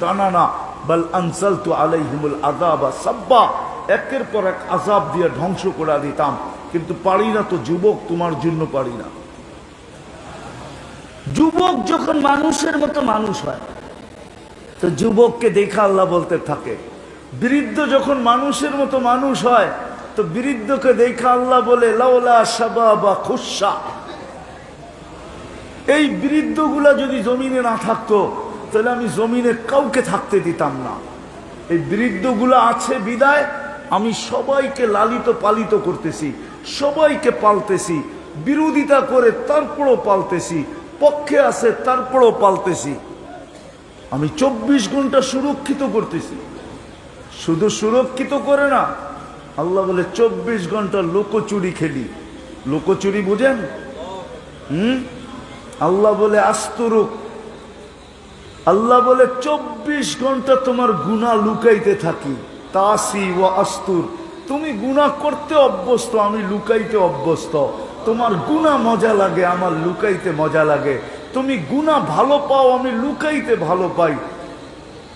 টানা না বল আনসাল তু আলাইহিমুল আজাবা সাব্বা। একের পর এক আজাব দিয়ে ধ্বংস করে দিতাম। কিন্তু পারি না তো যুবক, তোমার জন্য পারি না। যুবক যখন মানুষের মতো মানুষ হয়, তো যুবককে দেখা আল্লাহ বলতে থাকে, বৃদ্ধ যখন মানুষের মতো মানুষ হয়, তো বৃদ্ধকে দেখা আল্লাহ বলে লাউলা সাবা বা খুশা এই বৃদ্ধগুলা যদি জমিনে না থাকতো তাহলে আমি জমিনে কাউকে থাকতে দিতাম না। এই বৃদ্ধগুলো আছে বিদায়, আমি সবাইকে লালিত পালিত করতেছি, সবাইকে পালতেছি, বিরোধিতা করে তারপরও পালতেছি, পক্ষে আছে তারপরও পালতেছি। আমি চব্বিশ ঘণ্টা সুরক্ষিত করতেছি। শুধু সুরক্ষিত করে না, আল্লাহ বলে চব্বিশ ঘণ্টা লোকচুরি খেলি। লোকচুরি বুঝেন? হুম? আল্লাহ বলে, আস্তরুক আল্লাহ বলে, চব্বিশ ঘণ্টা তোমার গুণা লুকাইতে থাকি। তাসি ও আস্তুর। তুমি গুণা করতে অভ্যস্ত, আমি লুকাইতে অভ্যস্ত। তোমার গুণা মজা লাগে, আমার লুকাইতে মজা লাগে। তুমি গুণা ভালো পাও, আমি লুকাইতে ভালো পাই।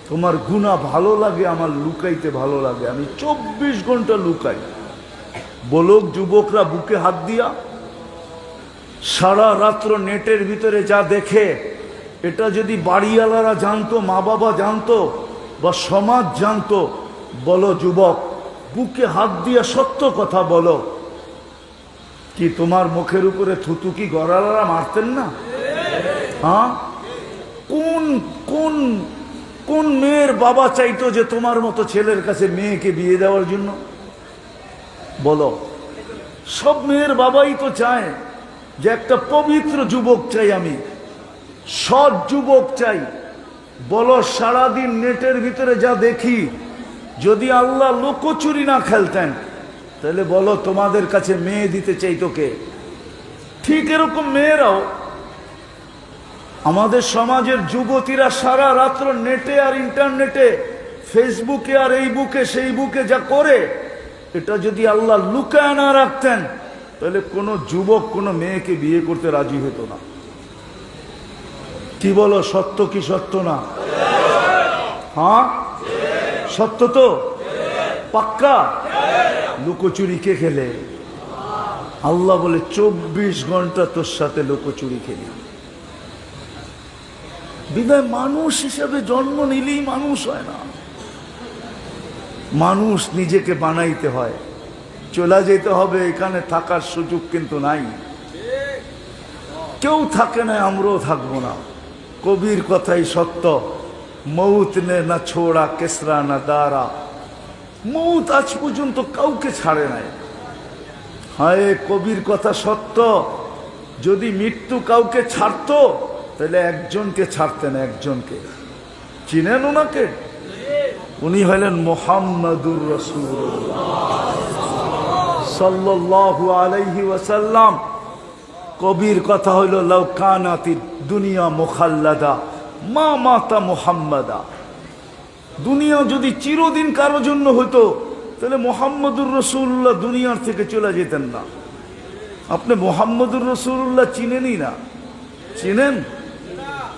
তোমার গুণা ভালো লাগে, আমার লুকাইতে ভালো লাগে। আমি চব্বিশ ঘণ্টা লুকাই। বলক, যুবকরা বুকে হাত দিয়া, সারা রাত্র নেটের ভিতরে যা দেখে এটা যদি বাড়িওয়ালারা জানতো মা বাবা জানতো বা সমাজ জানতো, বলো যুবক, বুকে হাত দিয়া সত্য কথা বলো। কি তোমার মুখের উপরে থুতু কি গড়ালারা মারতেন না? হ্যাঁ? কোন কোন কোন মেয়ের বাবা চাইতো যে তোমার মতো ছেলের কাছে মেয়েকে বিয়ে দেওয়ার জন্য? বলো। সব মেয়ের বাবাই তো চায় যে একটা পবিত্র যুবক চাই আমি। সৎ যুবক চাই। বলো, সারাদিন নেটের ভিতরে যা দেখি, যদি আল্লাহ লোকচুরি না খেলতেন, তাহলে বলো, তোমাদের কাছে মেয়ে দিতে চাই তোকে। ঠিক এরকম মেয়েরাও, আমাদের সমাজের যুবতীরা সারা রাত্র নেটে আর ইন্টারনেটে, ফেসবুকে আর এই বুকে সেই বুকে যা করে, এটা যদি আল্লাহ লুকায় না রাখতেন, তাহলে কোনো যুবক, কোনো মেয়েকে বিয়ে করতে রাজি হতো না। কি বলো, সত্য কি সত্য না? হ্যাঁ? সত্য তো? পাক্কা? লুকোচুরি কে খেলে? আল্লাহ বলে, চব্বিশ ঘণ্টা তোর সাথে লুকোচুরি খেলি। বিদায় মানুষ হিসেবে জন্ম নিলেই মানুষ হয় না। মানুষ নিজেকে বানাইতে হয়। চলে যেতে হবে, এখানে থাকার সুযোগ কিন্তু নাই। কেউ থাকে না, আমরাও থাকব না। কবির কথাই সত্য। মৌত নে না ছোড়া, কেসরা না দাঁড়া। মৌত আজ পর্যন্ত কাউকে ছাড়ে নাই। হায়, কবির কথা সত্য। যদি মৃত্যু কাউকে ছাড়তো, তাহলে একজনকে ছাড়তেন একজনকে। চিনেন ওনাকে? উনি হলেন মোহাম্মদুর রসুল্লাহ সাল্লাল্লাহু আলাইহি ওয়াসাল্লাম। কবির কথা হইল লৌকানাতি দুনিয়া মুখাল্লাদা, মা মাতা মুহাম্মাদা। দুনিয়া যদি চিরদিন কারও জন্য হতো তাহলে মোহাম্মদুর রসুল্লাহ দুনিয়ার থেকে চলে যেতেন না। আপনি মোহাম্মদুর রসুল্লাহ চিনেনই না। চিনেন?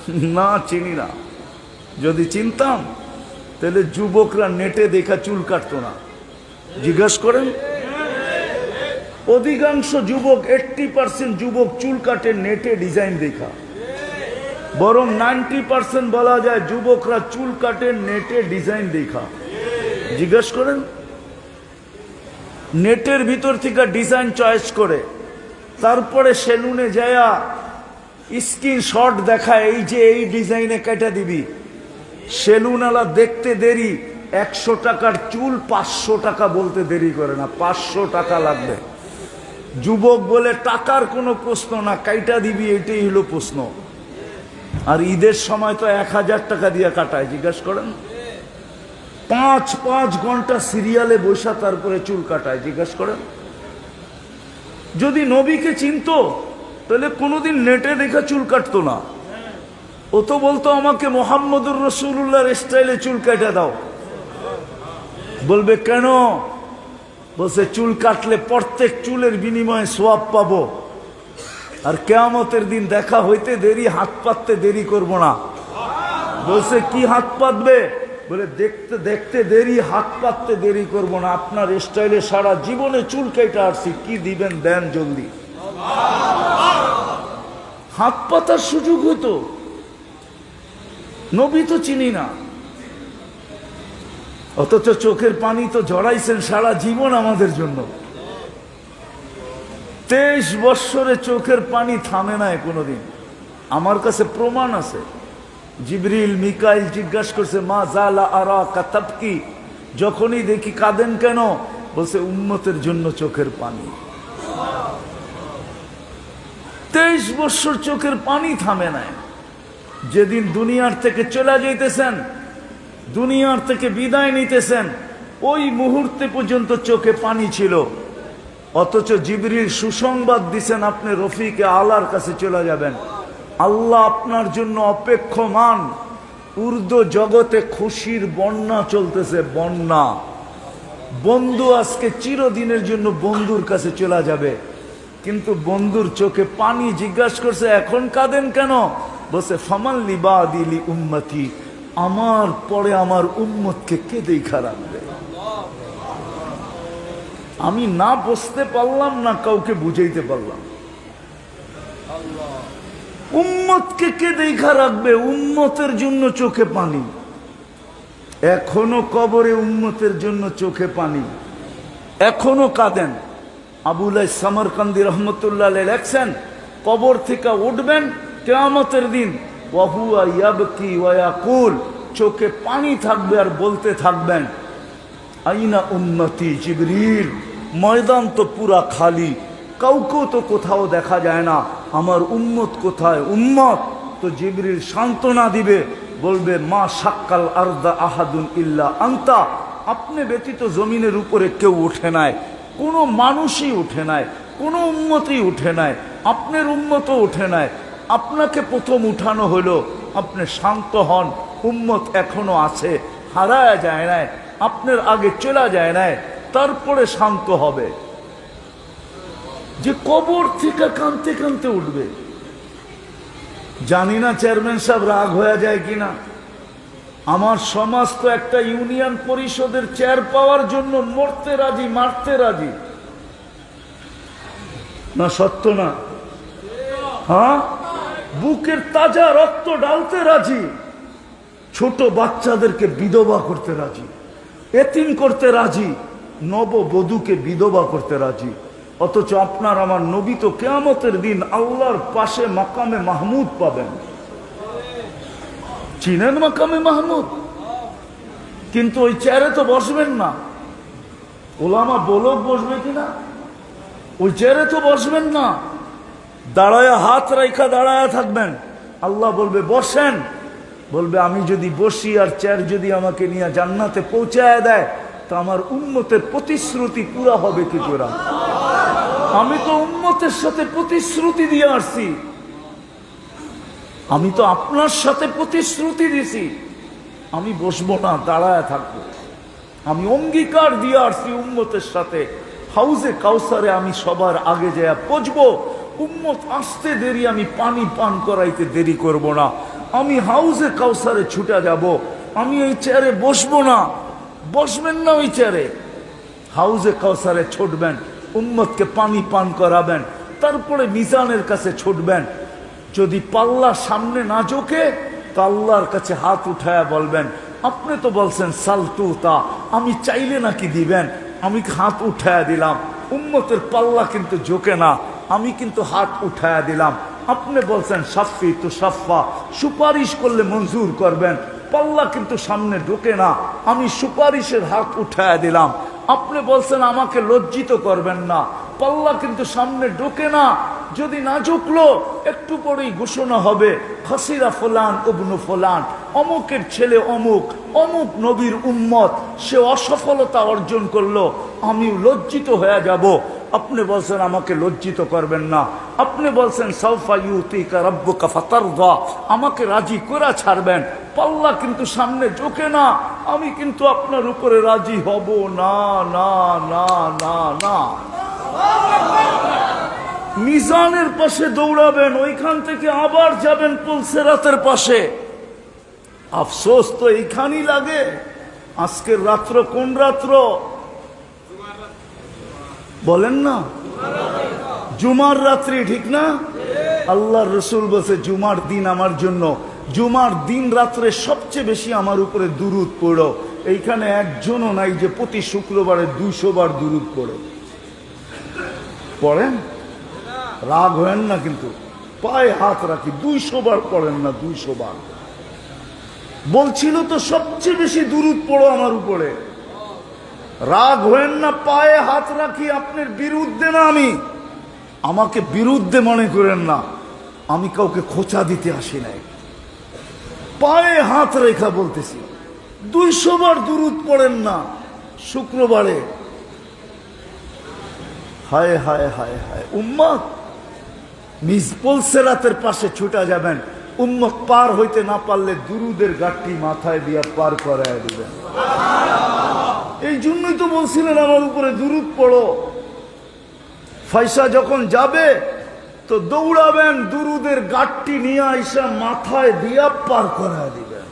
না, চিনি না। যদি চিনতাম, তাহলে যুবকরা নেটে দেখা চুল কাটতো না। জিজ্ঞেস করেন অধিকাংশ যুবক এইটটি পার্সেন্ট যুবক চুল কাটে নেটে ডিজাইন দেখা। বরং নাইনটি পার্সেন্ট বলা যায় যুবকরা চুল কাটে নেটে ডিজাইন দেখা। জিজ্ঞেস করেন, নেটের ভিতর থেকে ডিজাইন চয়েস করে, তারপরে সেলুনে যায়া স্ক্রিন শট দেখায় এই যে এই ডিজাইনে কেটে দিবি। সেলুনওয়ালা দেখতে দেরি, একশো টাকার চুল পাঁচশো টাকা বলতে দেরি করে না, পাঁচশো টাকা লাগবে। যুবক বলে টাকার কোনো প্রশ্ন না, কাইটা দিবি, এটাই হলো প্রশ্ন। আর ঈদের সময় তো এক হাজার টাকা দিয়ে কাটায়, জিজ্ঞাসা করেন? পাঁচ পাঁচ ঘণ্টা সিরিয়ালে বসা তারপরে চুল কাটায়, জিজ্ঞাসা করেন? যদি নবীকে চিনতো, তাহলে কোনোদিন নেটে দেখা চুল কাটতো না। ও তো বলতো, আমাকে মোহাম্মদুর রসুল্লাহর স্টাইলে চুল কেটে দাও। বলবে, কেন? বলছে, চুল কাটলে প্রত্যেক চুলের বিনিময়ে সোয়াব পাব। আর কেয়ামতের দিন দেখা হইতে দেরি, হাত পাততে দেরি করব না। বলছে, কি হাত পাতবে? বলে, দেখতে দেখতে দেরি, হাত পাততে দেরি করব না। আপনার স্টাইলে সারা জীবনে চুল কেটে আসছি, কি দিবেন দেন জলদি। হাত পাতার সুযোগ হতো নবী তো চিনি না। অথচ চোখের পানি তো জড়াইছেন সারা জীবন আমাদের জন্য। তেইশ বৎসরে চোখের পানি থামে নাই কোনোদিন। আমার কাছে প্রমাণ আছে। জিবরিল, মিকাইল জিজ্ঞাসা করছে, মা জালা আরা কাতাব কি যখনই দেখি কাঁদেন কেন? বলছে উন্মতের জন্য চোখের পানি। তেইশ বৎসর চোখের পানি থামে নাই। যেদিন দুনিয়ার থেকে চলে যাইতেছেন দুনিয়ার থেকে বিদায় নিতেছেন। ওই মুহূর্তে পর্যন্ত চোখে পানি ছিল। অথচ জিবরির সুসংবাদ দিছেন, আপনি রফিকে আল্লাহর কাছে চলে যাবেন। আল্লাহ আপনার জন্য অপেক্ষমান। উর্দু জগতে খুশির বন্যা চলতেছে, বন্যা। বন্ধু আজকে চিরদিনের জন্য বন্ধুর কাছে চলে যাবে। কিন্তু বন্ধুর চোখে পানি জিজ্ঞাসা করছে, এখন কাঁদেন কেন? বসে ফামাল লিবা দিলি উম্মতি। আমার পরে আমার উম্মতকে কে দেখা রাখবে? আমি না বসতে পারলাম, না কাউকে বুঝাইতে পারলাম। উম্মতকে কে দেখা রাখবে? উম্মতের জন্য চোখে পানি। এখনও কবরে উম্মতের জন্য চোখে পানি। এখনও কাঁদেন। আবুলাই সামরকান্দি রহমতুল্লাহ লেখছেন, কবর থেকে উঠবেন, কেয়ামতের দিন ইয়াবকি ওয়াকুল চোখে পানি থাকবে আর বলতে থাকবেন, আইনা উন্নতি জিবরিল, ময়দান তো পুরা খালি, কাউকেও তো কোথাও দেখা যায় না, আমার উম্মত কোথায়? উম্মত! তো জিবরিল সান্ত্বনা দিবে, বলবে, মা সাক্কাল আরদা আহাদুন ইল্লা আন্তা। আপনি ব্যতীত জমিনের উপরে কেউ উঠে নাই, কোনো মানুষই উঠে নাই, কোনো উন্মতই উঠে নাই, আপনার উন্মত উঠে নাই। আপনাকে প্রথম উঠানো হলো, আপনি শান্ত হন, উম্মত এখনও আছে, হারায়া যায় নাই, আপনার আগে চলা যায় নাই, তারপরে শান্ত হবে। যে কবর থেকে কানতে কানতে উঠবে। জানি না চেয়ারম্যান সাহেব রাগ হয়ে যায় কিনা। আমার সমাজ তো একটা ইউনিয়ন পরিষদের চেয়ার পাওয়ার জন্য মরতে রাজি, মারতে রাজি। না, সত্য না? হ্যাঁ? বুকের তাজা রক্ত ডালতে রাজি। ছোট বাচ্চাদেরকে বিধবা করতে রাজি। এতিম করতে রাজি। নববধূকে বিধবা করতে রাজি। অথচ আপনার আমার নবী তো কেয়ামতের দিন আল্লাহর পাশে মাকামে মাহমুদ পাবেন। চিনেন মাকামে মাহমুদ? কিন্তু ওই চেয়ারে তো বসবেন না। ওলামা বলক বসবে কিনা? ওই চেয়ারে তো বসবেন না। দাঁড়ায় হাত রাইখা দাঁড়ায় থাকবেন। আল্লাহ বলবে, বসেন। বলবে, আমি যদি বসি আর চেয়ার যদি আমাকে নিয়ে জান্নাতে পৌঁছায় দেয়, তা আমার উন্মতের প্রতিশ্রুতি পুরা হবে কি করে আমি তো উন্মতের সাথে প্রতিশ্রুতি দিয়ে আসছি। আমি তো আপনার সাথে প্রতিশ্রুতি দিছি। আমি বসবো না, দাঁড়ায় থাকব। আমি অঙ্গীকার দিয়ে আসছি উম্মতের সাথে। হাউজে কাউসারে আমি সবার আগে যায় পচবো উম্মত আসতে দেরি, আমি পানি পান করাইতে দেরি করব না। আমি হাউজে কাউসারে ছুটে যাব, আমি ওই চেয়ারে বসবো না। বসবেন না ওই চেয়ারে। হাউজে কাউসারে ছুটবেন, উম্মতকে পানি পান করাবেন, তারপরে মিজানের কাছে ছুটবেন। যদি পাল্লা সামনে না ঝোঁকে, তো আল্লাহর কাছে হাত উঠায়া বলবেন, আপনি তো বলছেন সালতু তা, আমি চাইলে নাকি দিবেন? আমি হাত উঠায়া দিলাম। উম্মতের পাল্লা কিন্তু ঝোঁকে না। আমি কিন্তু হাত উঠায়া দিলাম। আপনি বলছেন, সাফি তো সাফা, সুপারিশ করলে মঞ্জুর করবেন। পাল্লা কিন্তু সামনে ঢোকে না। আমি সুপারিশের হাত উঠায়া দিলাম। আপনি বলছেন, আমাকে লজ্জিত করবেন না। পাল্লা কিন্তু সামনে ঢোকে না। যদি না ঝুঁকলো একটু পরেই ঘোষণা হবে ফাসিরা ফোলান অবনু ফোলান। অমুকের ছেলে অমুক অমুক নবীর উম্মত, সে অসফলতা অর্জন করল। আমি লজ্জিত হয়ে যাব। আপনি বলছেন আমাকে লজ্জিত করবেন না। আপনি বলছেন সৌফা ইউতিকা রব্বুকা ফাতারদা। আমাকে রাজি করে ছাড়বেন। পাল্লা কিন্তু সামনে ঝোঁকে না। আমি কিন্তু আপনার উপরে রাজি হব। না না না না না। মিজানের পাশে দৌড়াবেন, ওইখান থেকে আবার যাবেন পুলসেরাতের পাশে। আফসোস তো এইখানেই লাগে। আজকের রাত্র কোন রাত্র? বলেন না? জুমার রাত্রি ঠিক না? আল্লাহ রসুল বলছে, জুমার দিন আমার জন্য। জুমার দিন রাত্রে সবচেয়ে বেশি আমার উপরে দুরুদ পড়ো। এইখানে একজনও নাই যে প্রতি শুক্রবারে দুইশো বার দুরুদ পড়ে। পড়েন? রাগ হেন না কিন্তু। পায়ে হাত রাখি, দুইশো বার পড়েন না, দুইশো বার। বলছিল তো, সবচেয়ে বেশি দূরত পড়ো আমার উপরে। রাগ হয়েন না, পায়ে হাত রাখি, আপনার বিরুদ্ধে না আমি। আমাকে বিরুদ্ধে মনে করেন না, আমি কাউকে খোঁচা দিতে আসি নাই। পায়ে হাত রেখা বলতেছি, দুইশো বার দূরত পড়েন না, শুক্রবারে। হায় হায় হায় হায় উম্মত মিসপল সেরাতের পাশে ছুটা যাবেন। উম্মত পার হইতে না পারলে দুরুদের গাঠটি মাথায় দিয়া পার করায় দিবেন। এই জন্যই তো বলছিলেন আমার উপরে দুরুদ পড়ো। ফয়সা যখন যাবে, তো দৌড়াবেন, দুরুদের গাঠটি নিয়ে আইসা মাথায় দিয়া পার করায় দিবেন।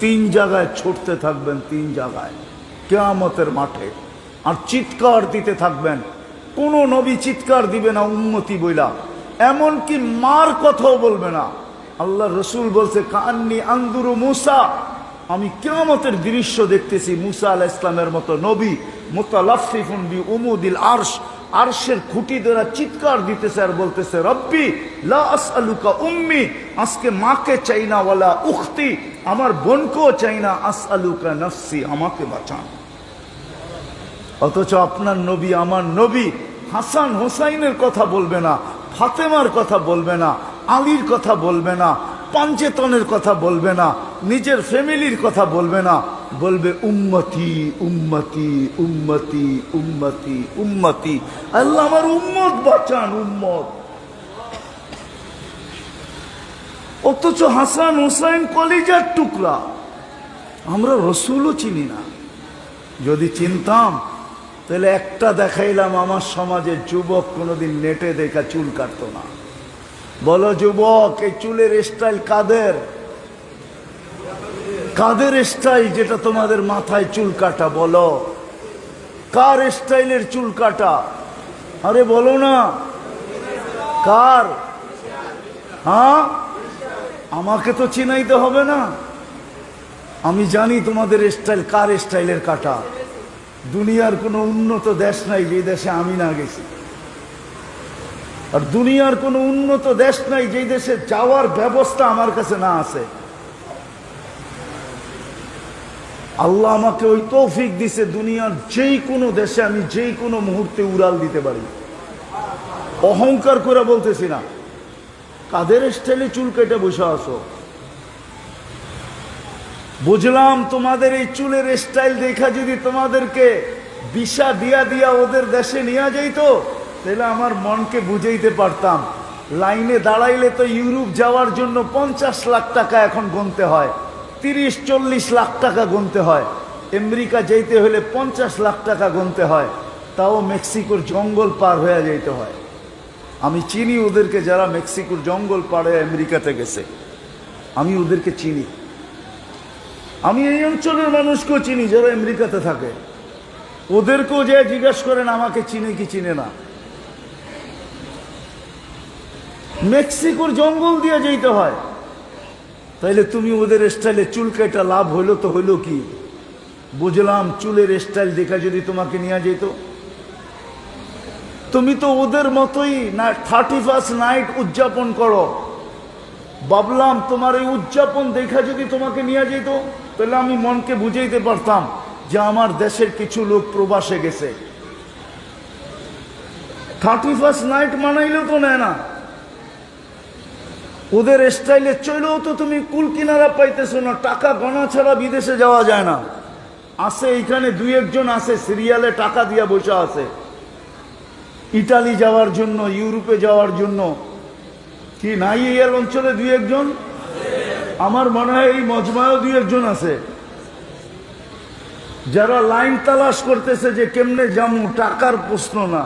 তিন জায়গায় ছুটতে থাকবেন, তিন জায়গায়। কেয়ামতের মাঠে। আর চিৎকার দিতে থাকবেন। কোন নবী চিৎকার দিবে না, উন্নতি বইলা। এমনকি মার কথাও বলবে না। আল্লাহ রসুল বলছে কান্নি আন্দুরু মুসা। আমি কেয়ামতের দৃশ্য দেখতেছি মুসা আলাহ ইসলামের মতো নবী মোতালাফিফুন বি উমুদিল আরশ। আরশের খুঁটি দ্বারা চিৎকার দিতেছে আর বলতেছে, রব্বি, লা আসআলুকা উম্মি, আজকে মাকে চাই না, ওয়ালা উখতি, আমার বোনকেও চাই না, আসআলুকা নফসি, আমাকে বাঁচান। অথচ আপনার নবী আমার নবী, হাসান হোসাইনের কথা বলবে না, ফাতেমার কথা বলবে না, আলীর কথা বলবে না পাঞ্চেতনের কথা বলবে না নিজের ফ্যামিলির কথা বলবে না, বলবে উম্মতি উম্মতি উম্মতি উম্মতি উম্মতি। আল্লাহ আমার উম্মত, বাঁচান উম্মত। অথচ হাসান হুসাইন কলিজার টুকরা। আমরা রসুলও চিনি না। যদি চিনতাম, তাহলে একটা দেখাইলাম, আমার সমাজের যুবক কোনোদিন নেটে দেখা চুল কাটতো না। বলো, যুবক, এই চুলের স্টাইল কাদের? কাদের স্টাইল যেটা তোমাদের মাথায় চুল কাটা বলো? কার স্টাইলের চুল কাটা? আরে বলো না। কার? হ্যাঁ? আমাকে তো চিনাইতে হবে না। আমি জানি তোমাদের স্টাইল কার স্টাইলের কাটা। দুনিয়ার কোনো উন্নত দেশ নাই, যে দেশে আমি না গেছি। আর দুনিয়ার কোনো উন্নত দেশ নাই, যে দেশে যাওয়ার ব্যবস্থা আমার কাছে না আছে। আল্লাহ আমাকে ওই তৌফিক দিছে দুনিয়ার যেই কোনো দেশে আমি যেই কোনো মুহূর্তে উড়াল দিতে পারি। অহংকার করে বলতেছি না। কাদের স্টাইলে চুল কেটে বসে আসো বুঝলাম তোমাদের এই চুলের স্টাইল দেখা যদি তোমাদেরকে বিষা দিয়া দিয়া ওদের দেশে নিয়ে যাইতো, তাহলে আমার মনকে বুঝাইতে পারতাম। লাইনে দাঁড়াইলে তো ইউরোপ যাওয়ার জন্য পঞ্চাশ লাখ টাকা এখন গুনতে হয়। তিরিশ, চল্লিশ লাখ টাকা গুনতে হয়। আমেরিকা যেতে হলে পঞ্চাশ লাখ টাকা গুনতে হয়। তাও মেক্সিকোর জঙ্গল পার হয়ে যেতে হয়। আমি চিনি ওদেরকে যারা মেক্সিকোর জঙ্গল পাড়ে আমেরিকাতে গেছে। আমি ওদেরকে চিনি। আমি এই অঞ্চলের মানুষকেও চিনি যারা আমেরিকাতে থাকে। ওদেরকেও যে জিজ্ঞাসা করেন, আমাকে চিনে কি চিনে না? মেক্সিকোর জঙ্গল দিয়ে যেতে হয়। তাইলে তুমি ওদের স্টাইলে চুল কেটা লাভ হইল তো হইল কি? বুঝলাম চুলের স্টাইল দেখা যদি তোমাকে নিয়ে যেত। তুমি তো ওদের মতোই না থার্টি ফার্স্ট নাইট উদযাপন করো। ভাবলাম তোমার এই উদযাপন দেখা যদি তোমাকে নিয়ে যেত তাহলে আমি মনকে বুঝাইতে পারতাম যে আমার দেশের কিছু লোক প্রবাসে গেছে। থার্টি ফার্স্ট নাইট মানাইলেও তো নেয় না। ওদের স্টাইলে চলেও তো তুমি কুল কিনারা পাইতেছো না, টাকা গণা ছাড়া বিদেশে যাওয়া যায় না। আছে এইখানে দুই একজন আছে, সিরিয়ালে টাকা দিয়া বসে আছে। ইটালি যাওয়ার জন্য, ইউরোপে যাওয়ার জন্য। কি, নাই এই অঞ্চলে দুই একজন? আমার মনে হয় এই মজমায়ও দুই একজন আছে। যারা লাইন তালাশ করতেছে যে কেমনে জামু টাকার প্রশ্ন না।